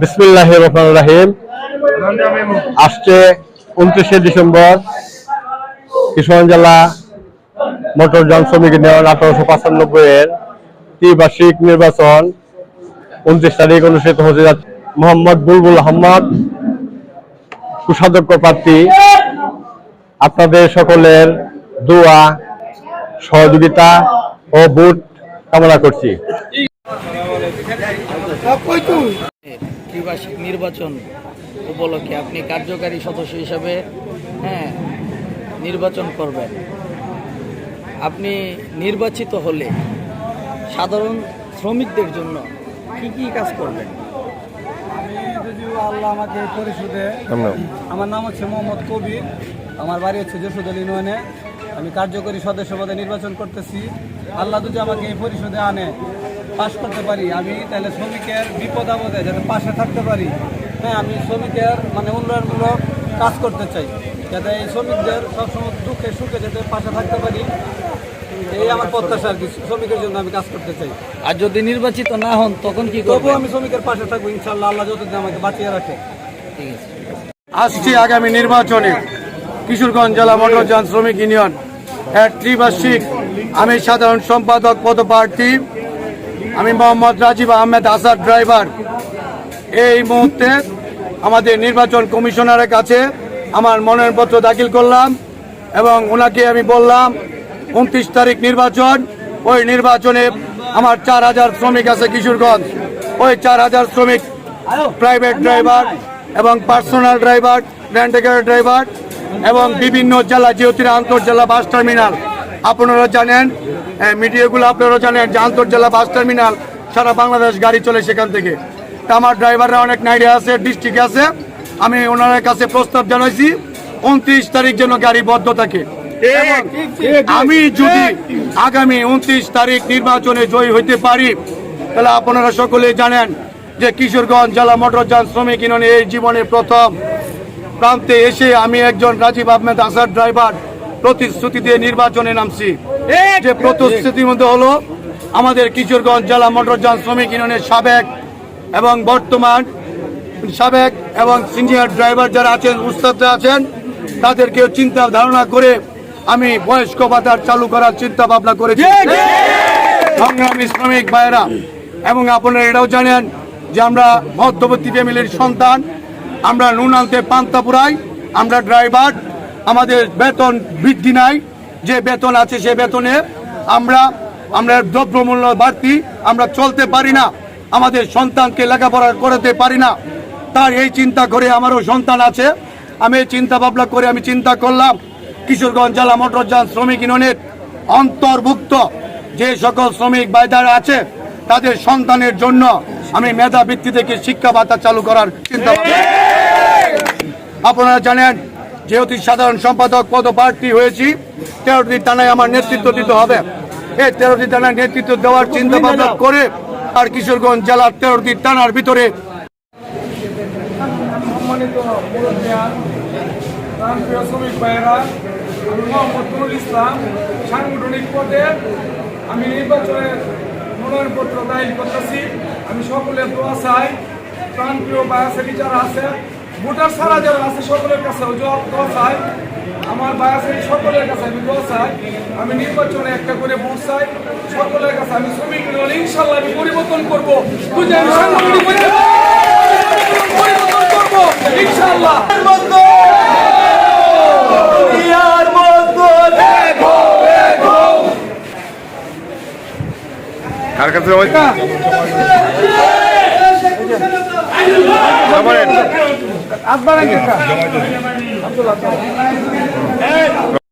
বিসমিল্লাহ রহমান রাহিম। আসছে উনত্রিশে ডিসেম্বর, কিশোরগঞ্জ জেলা মোটর যান শ্রমিক ইউনিয়ন আঠারোশো পঁচানব্বই এর ত্রিবার্ষিক নির্বাচন। উনত্রিশ তারিখ অনুষ্ঠিত হতে যাচ্ছে মোহাম্মদ বুলবুল আহমদ কুষাধ্যক্ষ প্রার্থী। আপনাদের সকলের দোয়া, সহযোগিতা ও ভোট কামনা করছি। ত্রিবার্ষিক নির্বাচন উপলক্ষে আপনি কার্যকারী সদস্য হিসাবে হ্যাঁ নির্বাচন করবেন। আপনি নির্বাচিত হলে সাধারণ শ্রমিকদের জন্য কি কি কাজ করবেন? আল্লাহ আমাকে এই পরিষদে আমার নাম হচ্ছে মোহাম্মদ কবির। আমার বাড়ি হচ্ছে যশোদল ইউনিয়নে। আমি কার্যকরী সদস্য পদে নির্বাচন করতেছি। আল্লাহ যদি আমাকে এই পরিষদে আনে পাশ করতে পারি আমি তাহলে শ্রমিকের বিপদ আপদে যাতে পাশে থাকতে পারি। হ্যাঁ আমি শ্রমিকের মানে উন্নয়নমূলক কাজ করতে চাই। যাতে এই শ্রমিকদের সবসময় দুঃখে সুখে যাতে পাশে থাকতে পারি। এই আমার প্রত্যাশা আর কি শ্রমিকের জন্য আমি কাজ করতে চাই। আর যদি নির্বাচিত না হন তখন কি করবেন? আমি শ্রমিকের পাশে থাকব ইনশাল্লাহ আল্লাহ যতদিন আমাকে বাঁচিয়ে রাখে। ঠিক আছে। আসছে আগামী নির্বাচনে। কিশোরগঞ্জ জেলা মোটরযান শ্রমিক ইউনিয়ন। এর ত্রিবার্ষিক আমি সাধারণ সম্পাদক পদপ্রার্থী। আমি মোহাম্মদ রাজীব আহমেদ আসাদ ড্রাইভার। এই মুহূর্তে আমাদের নির্বাচন কমিশনারের কাছে আমার মনোনয়নপত্র দাখিল করলাম এবং ওনাকে আমি বললাম উনত্রিশ তারিখ নির্বাচন। ওই নির্বাচনে আমার চার হাজার শ্রমিক আছে কিশোরগঞ্জ। ওই চার হাজার শ্রমিক প্রাইভেট ড্রাইভার এবং personal driver rent a car driver এবং বিভিন্ন জেলা, যেহেতু আন্তর্জেলা বাস টার্মিনাল আপনারা জানেন মিডিয়াগুলো আপনারা জানেন যে আন্তর্জেলা বাস টার্মিনাল সারা বাংলাদেশ গাড়ি চলে সেখান থেকে। তা আমার ড্রাইভাররা অনেক নাইডে আছে ডিস্ট্রিক্ট আছে। আমি ওনার কাছে প্রস্তাব জানাইছি, উনত্রিশ তারিখ যেন গাড়ি বদ্ধ থাকে। আমি যদি আগামী উনত্রিশ তারিখ নির্বাচনে জয়ী হইতে পারি, তাহলে আপনারা সকলে জানেন যে কিশোরগঞ্জ জেলা মোটরযান শ্রমিক ইউনিয়নে এই জীবনে প্রথম। প্রান্তে এসে আমি একজন রাজীব আহমেদ আসার ড্রাইভার প্রতিশ্রুতি দিয়ে নির্বাচনে নামছি। যে প্রতিশ্রুতির মধ্যে হলো আমাদের কিশোরগঞ্জ জেলা মোটরযান শ্রমিক ইউনিয়নের সাবেক এবং বর্তমান সাবেক এবং সিনিয়র ড্রাইভার যারা আছেন, উস্তাদরা আছেন, তাদেরকেও চিন্তা ধারণা করে আমি বয়স্ক ভাতার চালু করার চিন্তা ভাবনা করেছি। সংগ্রামী শ্রমিক ভাইয়েরা এবং আপনারা এটাও জানেন যে আমরা মধ্যবর্তী ফ্যামিলির সন্তান। আমরা নুন আনতে পান্তা পুরাই আমরা ড্রাইভার আমাদের বেতন বৃদ্ধি নাই যে বেতন আছে সে বেতনে আমরা আমরা দ্রব্যমূল্য বাড়তি আমরা চলতে পারি না আমাদের সন্তানকে লেখাপড়া করাতে পারি না। তার এই চিন্তা করে আমারও সন্তান আছে। আমি এই চিন্তা ভাবনা করে আমি চিন্তা করলাম কিশোরগঞ্জ জেলা মোটরযান শ্রমিক ইউনিয়নের অন্তর্ভুক্ত যে সকল শ্রমিক বাইদারা আছে, তাদের সন্তানের জন্য আমি মেধা ভিত্তি থেকে শিক্ষা ভাতা চালু করার চিন্তা আপনারা জানেন, যেহেতু সাধারণ সম্পাদক পদপ্রার্থী হয়েছি, তেরোটি থানায় আমার নেতৃত্ব দিতে হবে। এই তেরোটি থানায় নেতৃত্ব দেওয়ার চিন্তা ভাবনা করে আর কিশোরগঞ্জ জেলার তেরোটি থানার ভিতরে সম্মানিত শ্রমিক ভাইয়েরা আমি মোহাম্মদ নুরুল ইসলাম, সাংগঠনিক পদে আমি নির্বাচনে মনোনয়নপত্র দাখিল করতেছি। আমি সকলের দোয়া চাই, প্রাণপ্রিয় বায়াসেরি যারা আছে, ভোটার ছাড়া যারা আছে, সকলের কাছে দোয়া চাই। আমার বায়াসেরি সকলের কাছে আমি দোয়া চাই। আমি নির্বাচনে একটা করে ভোট চাই। সকলের কাছে আমি শ্রমিক ইউনিয়ন ইনশাল্লাহ আমি পরিবর্তন করব। বুঝে আমি পরিবর্তন করব। ইনশাল্লাহ কার কাছে আসবার